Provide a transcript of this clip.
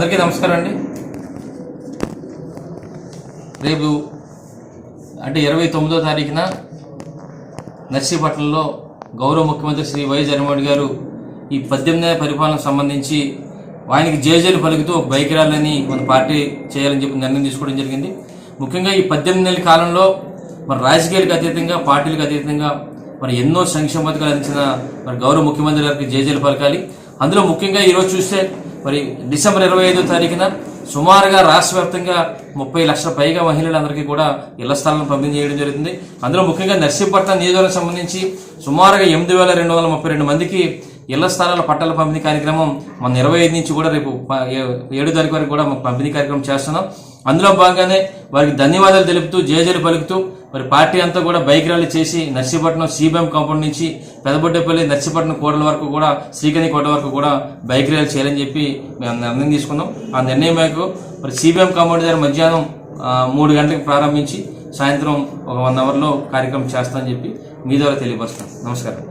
అందరికీ నమస్కారం అండి. రేపు అంటే ఇరవై తొమ్మిదో తారీఖున నర్సీపట్నంలో గౌరవ ముఖ్యమంత్రి శ్రీ వై జగన్మోహన్ గారు ఈ పద్దెనిమిది పరిపాలనకు సంబంధించి ఆయనకి జేజేలు పలుకుతూ ఒక బైక్ ర్యాలీని మన పార్టీ చేయాలని చెప్పి నిర్ణయం తీసుకోవడం జరిగింది. ముఖ్యంగా ఈ పద్దెనిమిది నెలల కాలంలో మరి రాజకీయాలకు అతీతంగా పార్టీలకు అతీతంగా మరి ఎన్నో సంక్షేమ పథకాలు అందించిన మరి గౌరవ ముఖ్యమంత్రి గారికి జేజేలు పలకాలి. అందులో ముఖ్యంగా ఈరోజు చూస్తే మరి డిసెంబర్ ఇరవై ఐదో తారీఖున సుమారుగా రాష్ట్ర వ్యాప్తంగా ముప్పై లక్షల పైగా మహిళలందరికీ కూడా ఇళ్ళ స్థలాలను పంపిణీ చేయడం జరుగుతుంది. అందులో ముఖ్యంగా నర్సీపట్నం నియోజకవర్గం సంబంధించి సుమారుగా ఎనిమిది వేల రెండు వందల ముప్పై రెండు మందికి ఇళ్ళ స్థలాల పట్టాల పంపిణీ కార్యక్రమం మన ఇరవై ఐదు నుంచి కూడా రేపు ఏడు తారీఖు వరకు కూడా పంపిణీ కార్యక్రమం చేస్తున్నాం. అందులో భాగంగానే వారికి ధన్యవాదాలు తెలుపుతూ జేజేలు పలుకుతూ మరి పార్టీ అంతా కూడా బైక్ ర్యాలీ చేసి నర్సీపట్నం సిబిఎం కాంపౌండ్ నుంచి పెదబొడ్డేపల్లి నర్సీపట్నం కోటల వరకు కూడా శ్రీకని కోట వరకు కూడా బైక్ ర్యాలీ చేయాలని చెప్పి మేము నిర్ణయం తీసుకున్నాం. ఆ నిర్ణయం మేరకు మరి సిబిఎం కాంపౌండ్ దగ్గర మధ్యాహ్నం మూడు గంటలకు ప్రారంభించి సాయంత్రం ఒక వన్ అవర్లో కార్యక్రమం చేస్తామని చెప్పి మీ ద్వారా తెలియపరుస్తాను నమస్కారం.